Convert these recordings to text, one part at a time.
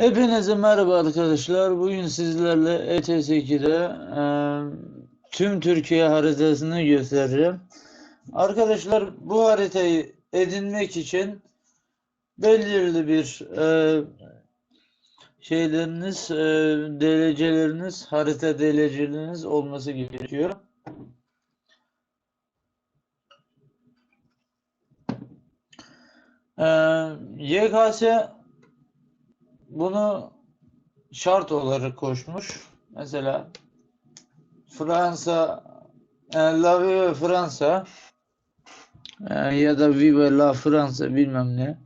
Hepinize merhaba arkadaşlar. Bugün sizlerle ETS2'de e, tüm Türkiye haritasını göstereceğim. Arkadaşlar bu haritayı edinmek için belirli bir e, şeyleriniz, e, DLC'leriniz, harita DLC'leriniz olması gerekiyor. E, YKS bunu şart olarak koşmuş. Mesela Fransa La Vive Fransa e, ya da Vive La Fransa bilmem ne.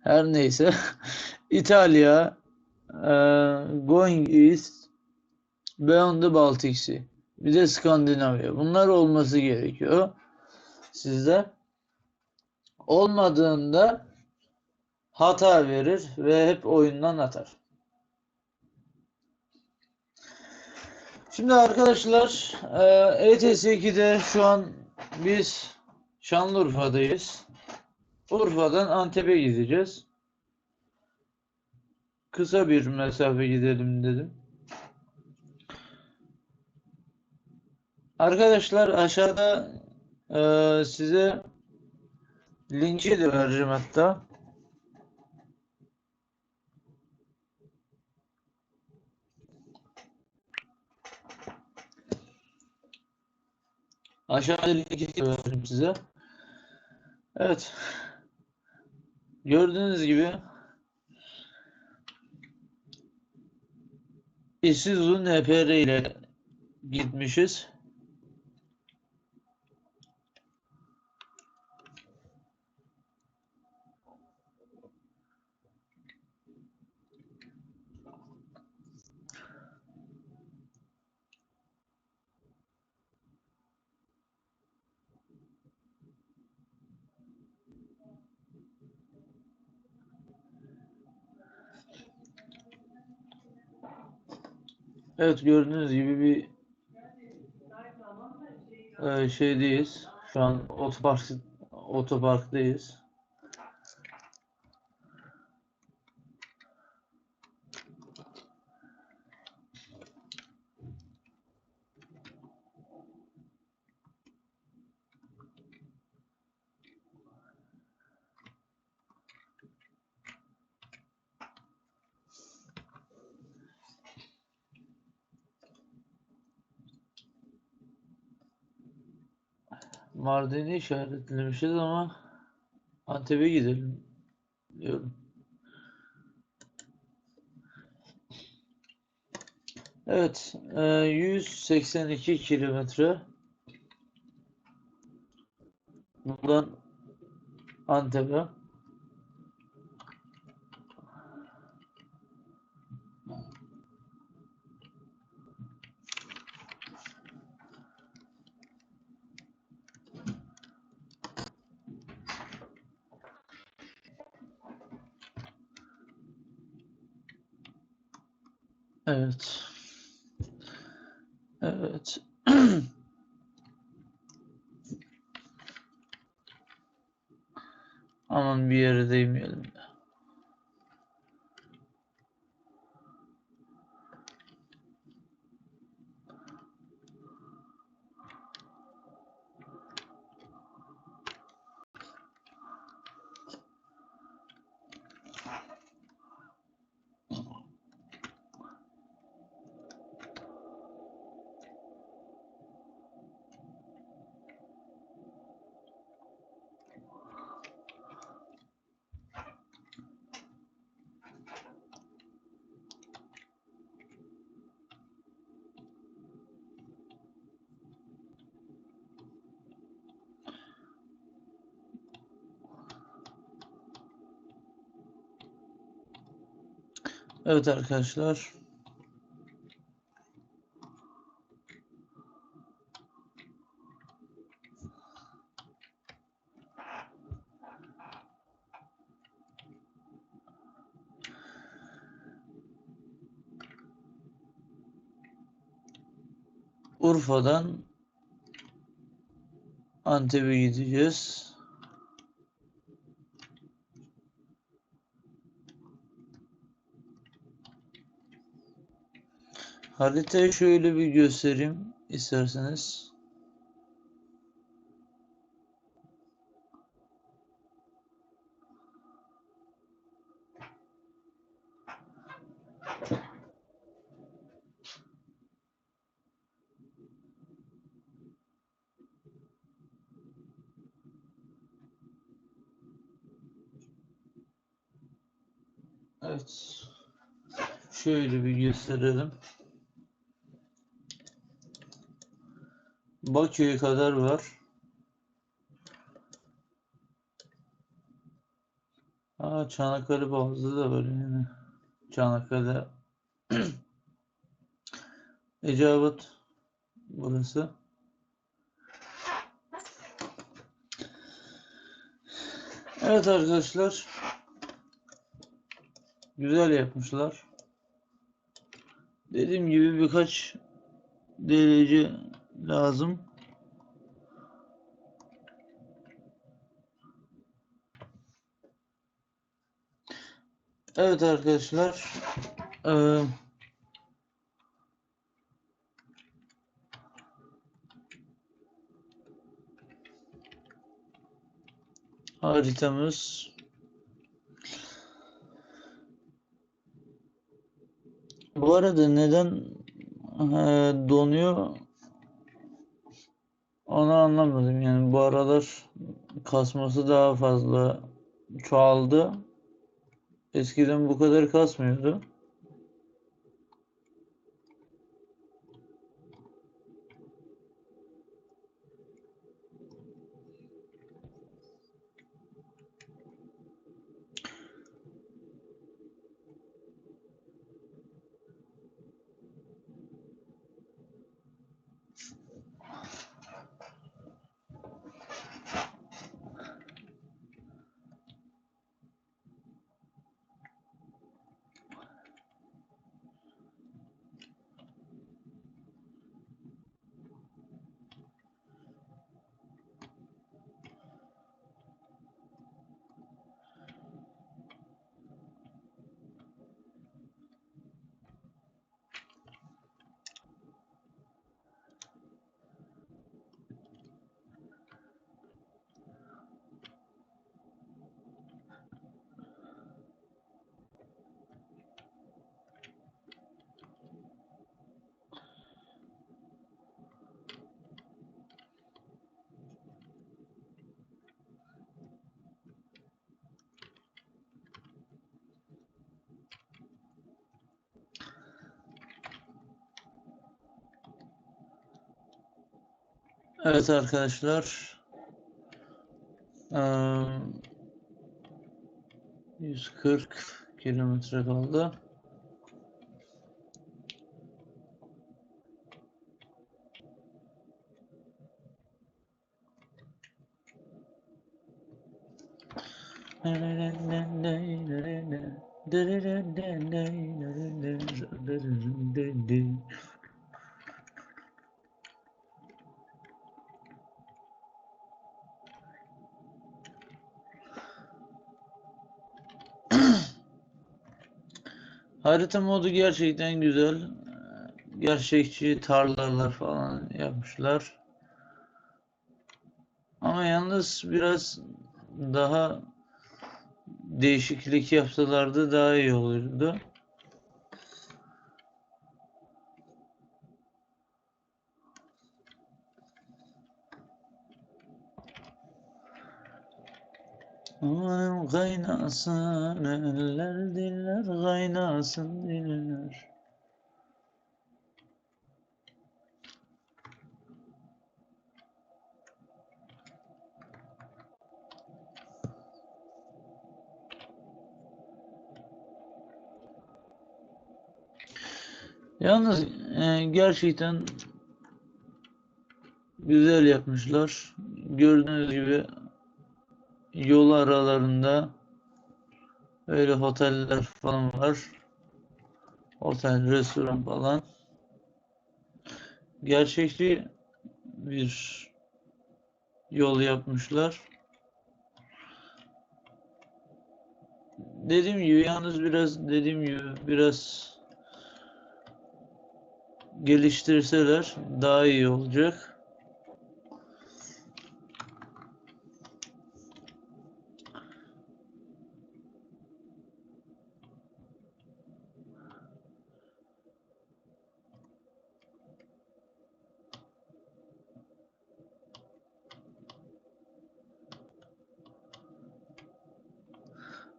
Her neyse. İtalya e, Going East Beyond the Baltic Sea. Bir de Skandinavya. Bunlar olması gerekiyor. Sizde. Olmadığında hata verir ve hep oyundan atar. Şimdi arkadaşlar e, ETS2'de şu an biz Şanlıurfa'dayız. Urfa'dan Antep'e gideceğiz. Kısa bir mesafe gidelim dedim. Arkadaşlar aşağıda e, size linki de vereceğim hatta. Aşağıda linki veririm size. Evet. Gördüğünüz gibi Isuzu NPR ile gitmişiz. Evet gördüğünüz gibi bir e, şeydeyiz. Şu an otopark otoparktayız. Mardin'i işaretlemişiz ama Antep'e gidelim diyorum. Evet, e, 182 kilometre buradan Antep'e. Evet. Evet. Aman bir yere değmeyelim de. Evet arkadaşlar. Urfa'dan Antep'e gideceğiz. Haritayı şöyle bir göstereyim isterseniz. Evet. Şöyle bir gösterelim. Bakü'ye kadar var. Aa, Çanakkale Boğazı da var yani. Çanakkale Ecevat burası. Evet arkadaşlar. Güzel yapmışlar. Dediğim gibi birkaç derece lazım. Evet arkadaşlar. Eee haritamız Bu arada neden eee, donuyor onu anlamadım. Yani bu aralar kasması daha fazla çoğaldı. Eskiden bu kadar kasmıyordu. Evet arkadaşlar. Eee, 140 kilometre kaldı. Harita modu gerçekten güzel. Gerçekçi tarlalar falan yapmışlar. Ama yalnız biraz daha değişiklik yapsalardı daha iyi olurdu. Amanım kaynasın eller diller kaynasın diller. Yalnız e, gerçekten güzel yapmışlar. Gördüğünüz gibi yol aralarında öyle oteller falan var. Otel, restoran falan. Gerçekçi bir yol yapmışlar. Dediğim gibi yalnız biraz dediğim gibi biraz geliştirseler daha iyi olacak.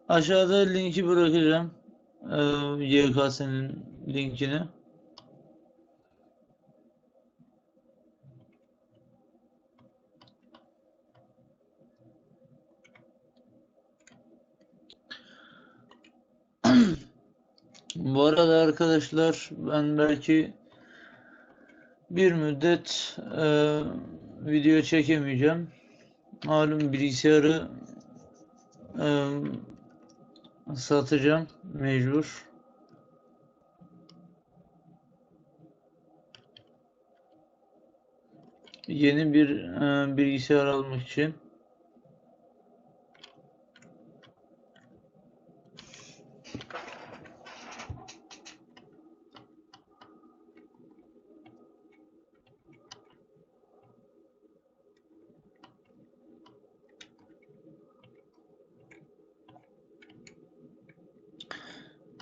Aşağıda linki bırakacağım. Ee, YKS'nin linkini. Bu arada arkadaşlar ben belki bir müddet e, video çekemeyeceğim. Malum bilgisayarı e, satacağım mecbur. Yeni bir e, bilgisayar almak için.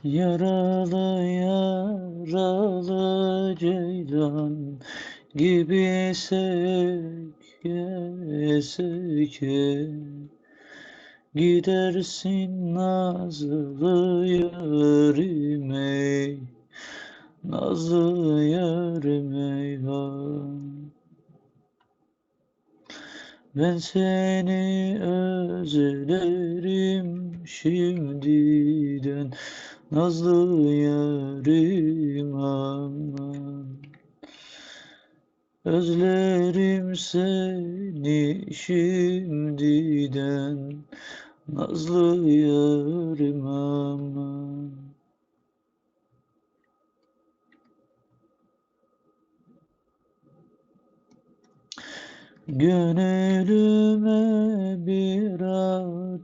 Yaralı yaralı ceylan gibi seke seke gidersin nazlı yarime nazlı yarime ben seni özlerim şimdiden Nazlı yarim aman. Özlerim seni şimdiden. Nazlı yarim aman. Gönlüme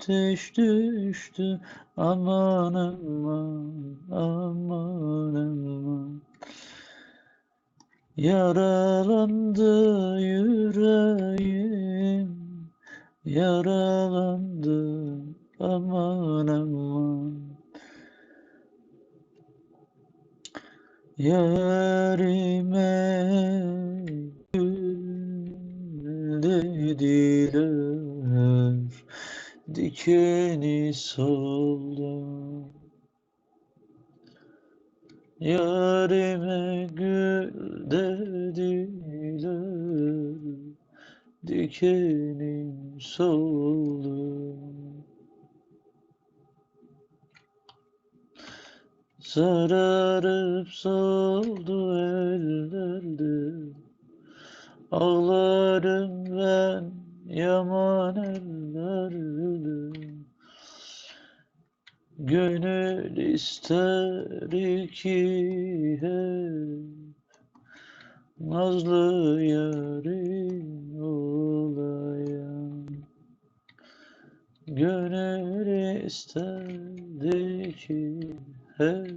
ateş düştü. Aman aman aman. Aman Yaralandı yüreğim. Yaralandı. Aman aman. Yarime gül dediler dikeni soldu. Yarime gül dediler dikenim soldu. Sararıp soldu ellerde. Ağlarım ben yaman ellerde Gönül ister ki hep. Nazlı yarim olayım. Gönül isterdi ki hep.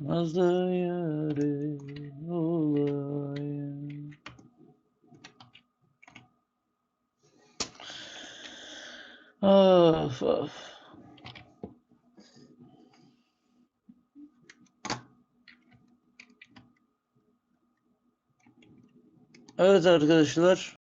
Nazlı yarim olayım Of of. Evet arkadaşlar